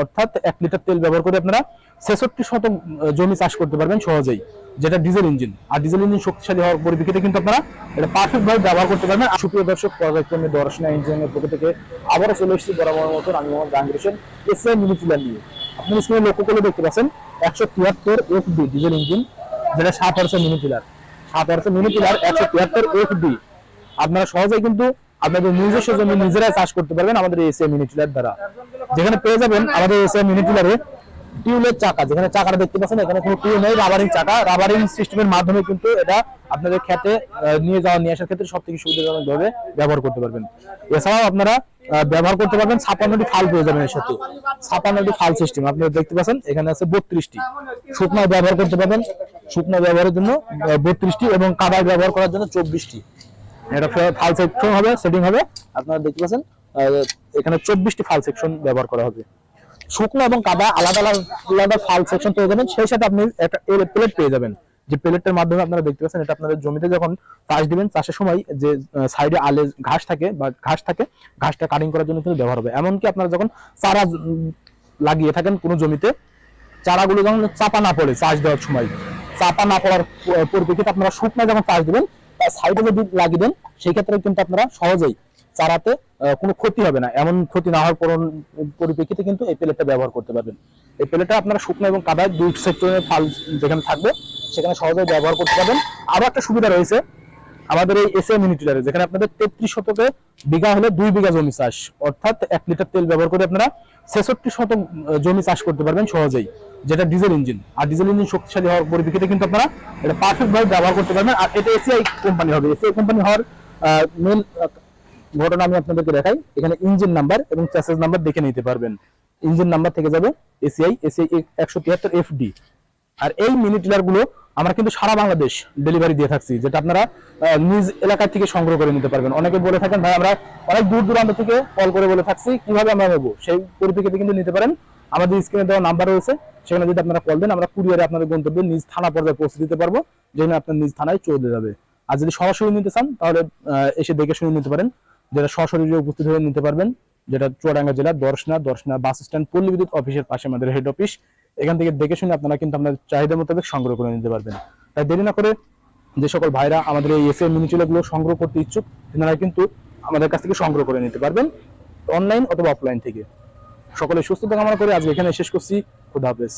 অর্থাৎ এক লিটার তেল ব্যবহার করে আপনারা ছেষট্টি শতক জমি চাষ করতে পারবেন সহজেই, যেটা ডিজেল ইঞ্জিন আর ডিজেল ইঞ্জিন শক্তিশালী হওয়ার পরিপ্রেক্ষিতে কিন্তু আপনারা এটা পারফেক্ট ভাবে ব্যবহার করতে পারবেন। সুপ্রিয় দর্শক পর্যায়ক্রমে দর্শনা ইঞ্জিনের পক্ষ থেকে আবারও চলে এসেছি বরাবর মতন। আমি Mohammad Jahangir Hossain ACI mini cooler নিয়ে আপনি স্ক্রিনে লক্ষ্য করলে দেখতে পাচ্ছেন, একশো তিয়াত্তর এফ ডি ডিজেল ইঞ্জিন যেটা সাত হাজার মিনি কুলার সাত হাজার মিনি কুলার একশো তিয়াত্তর এফ ডি আপনারা সহজেই কিন্তু আপনাদের নিজস্ব জমি নিজেরাই চাষ করতে পারবেন আমাদের এসিআই মিনি টিলার দ্বারা। যেখানে পেয়ে যাবেন আমাদের এসিআই মিনি টিলারে টিউলের চাকা, যেখানে চাকাটা দেখতে পাচ্ছেন, এখানে কোনো টিউল নেই রাবারিং চাকা। রাবারিং সিস্টেমের মাধ্যমে কিন্তু এটা আপনাদের খেতে নিয়ে যাওয়া, নিয়ে আসার ক্ষেত্রে সব থেকে ভাবে ব্যবহার করতে পারবেন। এছাড়াও আপনারা ব্যবহার করতে পারবেন ছাপান্নটি ফাল পেয়ে যাবেন এর সাথে। ছাপান্নটি ফাল সিস্টেম আপনারা দেখতে পাচ্ছেন, এখানে আছে বত্রিশটি। শুকনো ব্যবহার করতে পারবেন, শুকনো ব্যবহারের জন্য বত্রিশটি এবং কাদায় ব্যবহার করার জন্য চব্বিশটি। এটা ফাল সেকশন হবে সেটিং হবে। আপনারা দেখতে পাচ্ছেন এখানে চব্বিশটি ফাল সেকশন ব্যবহার করা হবে। শুকনো এবং কাদা আলাদা আলাদা ফাল সেকশন পেয়ে যাবেন, সেই সাথে আপনি একটা প্লেট পেয়ে যাবেন। যে প্লেটের মাধ্যমে আপনারা দেখতে পাচ্ছেন, এটা আপনাদের জমিতে যখন চাষ দিবেন, চাষের সময় যে সাইডে আলে ঘাস থাকে বা ঘাস থাকে, ঘাসটা কাটিং করার জন্য কিন্তু ব্যবহার হবে। এমনকি আপনারা যখন চারা লাগিয়ে থাকেন কোনো জমিতে, চারাগুলো যখন চাপা না পড়ে চাষ দেওয়ার সময়, চাপা না পড়ার পরিপ্রেক্ষিতে আপনারা শুকনো যখন চাষ দিবেন সাইডে যদি লাগিয়ে দেন, সেই ক্ষেত্রে কিন্তু আপনারা সহজেই চারাতে কোনো ক্ষতি হবে না। এমন ক্ষতি না হওয়ার পর- পরিপ্রেক্ষিতে কিন্তু এই প্লেটটা ব্যবহার করতে পারবেন। এই প্লেটটা আপনারা শুকনো এবং কাদায় দুই সেক্টরের ফাল যেখানে থাকবে, সেখানে সহজেই ব্যবহার করতে পারবেন। আরও একটা সুবিধা রয়েছে আমাদের এই এসএ মিনিটিলারে যেখানে আপনাদের তেত্রিশ শতকে বিঘা হলে দুই বিঘা জমি চাষ, অর্থাৎ এক লিটার তেল ব্যবহার করে আপনারা ছেষট্টি শতক জমি চাষ করতে পারবেন সহজেই, যেটা ডিজেল ইঞ্জিন আর ডিজেল ইঞ্জিন শক্তিশালী হওয়ার পরিপ্রেক্ষিতে কিন্তু আপনারা এটা পারফেক্ট ভাবে ব্যবহার করতে পারবেন। আর এটা এসিআই কোম্পানি হবে। এসিআই কোম্পানি হওয়ার মেন ঘটনা আমি আপনাদেরকে দেখাই। এখানে ইঞ্জিন নাম্বার এবং চ্যাসেজ নাম্বার দেখে নিতে পারবেন। ইঞ্জিন নাম্বার থেকে যাবে এসিআই এসিআই একশো তিয়াত্তর এফডি আর এই মিনি টিলারগুলো আমরা কিন্তু সারা বাংলাদেশ ডেলিভারি দিয়ে থাকছি, যেটা আপনারা নিজ এলাকা থেকে সংগ্রহ করে নিতে পারবেন। অনেকে বলে থাকেন, ভাই, আমরা অনেক দূর দূরান্ত থেকে কল করে বলে থাকছি, কীভাবে আমরা নেব? সেই পরিপ্রেক্ষিতে কিন্তু নিতে পারেন। আমাদের স্ক্রিনে দেওয়া নাম্বার রয়েছে, সেখানে যদি আপনারা কল দেন, আমরা কুরিয়ারে আপনাদের গন্তব্যে নিজ থানা পর্যায়ে পৌঁছে দিতে পারব, যেখানে আপনার নিজ থানায় চলে যাবে। আর যদি সরাসরি নিতে চান, তাহলে এসে দেখে শুনে নিতে পারেন। যেটা সরাসরি উপস্থিত হয়ে নিতে পারবেন, যেটা চুয়াডাঙ্গা জেলার দর্শনা দর্শনা বাস স্ট্যান্ড পল্লী বিদ্যুৎ অফিসের পাশে আমাদের হেড অফিস এখান থেকে দেখে শুনে আপনারা কিন্তু আপনার চাহিদা মোতাবেক সংগ্রহ করে নিতে পারবেন। তাই দেরি না করে যে সকল ভাইরা আমাদের এই এসএম মিনি গুলো সংগ্রহ করতে ইচ্ছুক তেনারা কিন্তু আমাদের কাছ থেকে সংগ্রহ করে নিতে পারবেন অনলাইন অথবা অফলাইন থেকে। সকলে সুস্থতা কামনা করে আজকে এখানে শেষ করছি। খুদা হাফেজ।